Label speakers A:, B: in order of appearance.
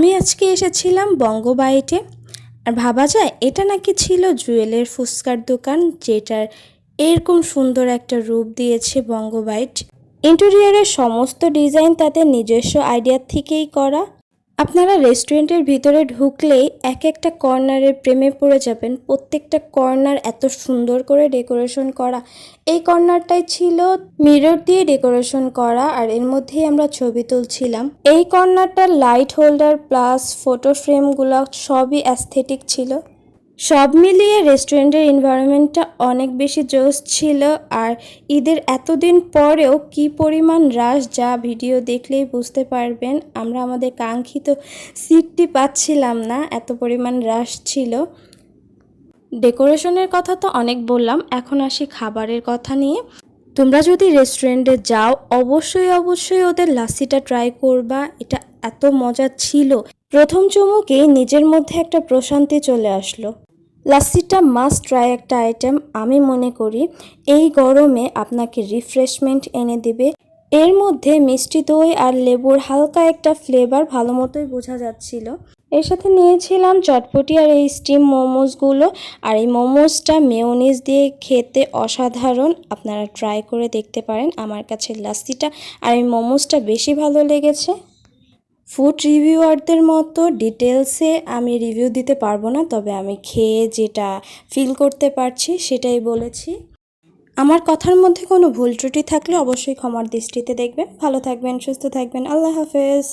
A: আমি আজকে এসেছিলাম বঙ্গবাইটে। আর ভাবা যায়, এটা নাকি ছিল জুয়েলের ফুচকার দোকান, যেটার এরকম সুন্দর একটা রূপ দিয়েছে বঙ্গবাইট। ইন্টেরিয়ারের সমস্ত ডিজাইন তাদের নিজস্ব আইডিয়ার থেকেই করা। আপনারা রেস্টুরেন্টের ভিতরে ঢুকলেই এক একটা কর্নারের প্রেমে পড়ে যাবেন। প্রত্যেকটা কর্নার এত সুন্দর করে ডেকোরেশন করা। এই কর্নারটাই ছিল মিরর দিয়ে ডেকোরেশন করা আর এর মধ্যেই আমরা ছবি তুলছিলাম। এই কর্নারটা লাইট হোল্ডার প্লাস ফটো ফ্রেমগুলো সবই অ্যাস্থেটিক ছিল। সব মিলিয়ে রেস্টুরেন্টের এনভায়রনমেন্টটা অনেক বেশি জোস ছিল আর ঈদের এতদিন পরেও কি পরিমাণ রাশ যা ভিডিও দেখলেই বুঝতে পারবেন। আমরা আমাদের কাঙ্ক্ষিত সিটটি পাচ্ছিলাম না, এত পরিমাণ রাশ ছিল। ডেকোরেশনের কথা তো অনেক বললাম, এখন আসি খাবারের কথা নিয়ে। তোমরা যদি রেস্টুরেন্টে যাও, অবশ্যই অবশ্যই ওদের লাসিটা ট্রাই করবা, এটা এত মজা ছিল। প্রথম চুমুকেই নিজের মধ্যে একটা প্রশান্তি চলে আসলো। লাসিটা মাস্ট ট্রাই একটা আইটেম আমি মনে করি এই গরমে আপনাকে রিফ্রেশমেন্ট এনে দেবে। এর মধ্যে মিষ্টি দই আর লেবুর হালকা একটা ফ্লেভার ভালো মতোই বোঝা যাচ্ছিল। এর সাথে নিয়েছিলাম চটপটি আর এই স্টিম মোমোসগুলো আর এই মোমোসটা মেয়োনিজ দিয়ে খেতে অসাধারণ। আপনারা ট্রাই করে দেখতে পারেন। আমার কাছে লাস্সিটা আর এই মোমোসটা বেশি ভালো লেগেছে। ফুড রিভিউয়ারদের মতো ডিটেলসে আমি রিভিউ দিতে পারব না, তবে আমি খেয়ে যেটা ফিল করতে পারছি সেটাই বলেছি। আমার কথার মধ্যে কোনো ভুল ত্রুটি থাকলে অবশ্যই ক্ষমার দৃষ্টিতে দেখবেন। ভালো থাকবেন, সুস্থ থাকবেন। আল্লাহ হাফেজ।